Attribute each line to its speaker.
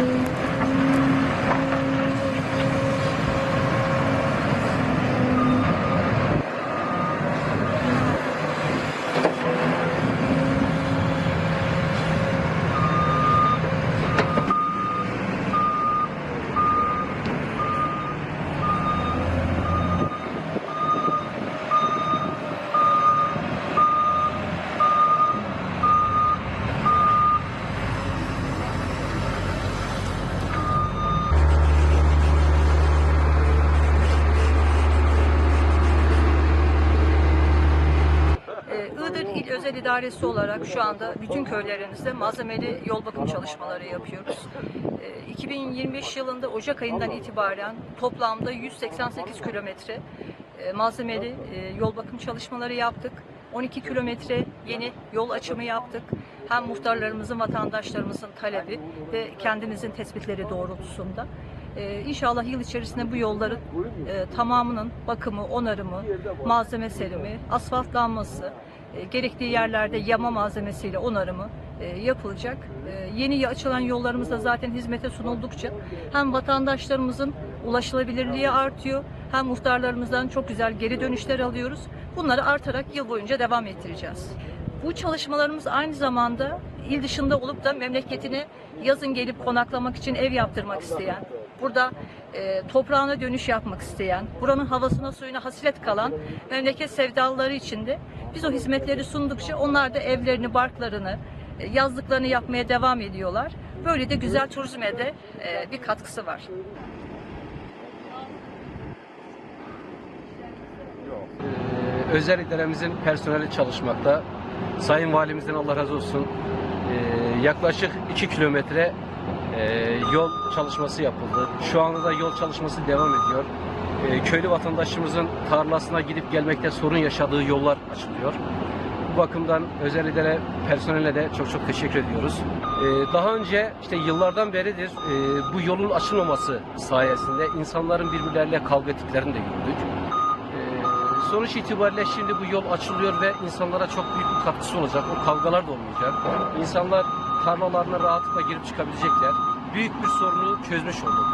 Speaker 1: Thank you. Özel İdaresi olarak şu anda bütün köylerimizde malzemeli yol bakım çalışmaları yapıyoruz. Ee, 2025 yılında Ocak ayından itibaren toplamda 188 kilometre e, malzemeli e, yol bakım çalışmaları yaptık. 12 kilometre yeni yol açımı yaptık. Hem muhtarlarımızın, vatandaşlarımızın talebi ve kendimizin tespitleri doğrultusunda. Ee, İnşallah yıl içerisinde bu yolların e, tamamının bakımı, onarımı, malzeme serimi, asfaltlanması, e, gerektiği yerlerde yama malzemesiyle onarımı e, yapılacak. E, yeni açılan yollarımızda zaten hizmete sunuldukça hem vatandaşlarımızın ulaşılabilirliği artıyor hem muhtarlarımızdan çok güzel geri dönüşler alıyoruz. Bunları artarak yıl boyunca devam ettireceğiz. Bu çalışmalarımız aynı zamanda il dışında olup da memleketine yazın gelip konaklamak için ev yaptırmak isteyen, burada e, toprağına dönüş yapmak isteyen, buranın havasına suyuna hasret kalan memleket sevdalıları için de biz o hizmetleri sundukça onlar da evlerini, barklarını, e, yazlıklarını yapmaya devam ediyorlar. Böyle de güzel turizme de e, bir katkısı var.
Speaker 2: Ee, özel idaremizin personeli çalışmakta. Sayın Valimizden Allah razı olsun. Ee, yaklaşık 2 kilometre e, yol çalışması yapıldı. Şu anda da yol çalışması devam ediyor. Ee, köylü vatandaşımızın tarlasına gidip gelmekte sorun yaşadığı yollar açılıyor. Bu bakımdan özel idare personeline de çok çok teşekkür ediyoruz. Ee, daha önce işte yıllardan beridir e, bu yolun açılmaması sayesinde insanların birbirleriyle kavga ettiklerini de gördük. Sonuç itibariyle şimdi bu yol açılıyor ve insanlara çok büyük bir katkısı olacak. O kavgalar da olmayacak. İnsanlar tarlalarına rahatlıkla girip çıkabilecekler. Büyük bir sorunu çözmüş olduk.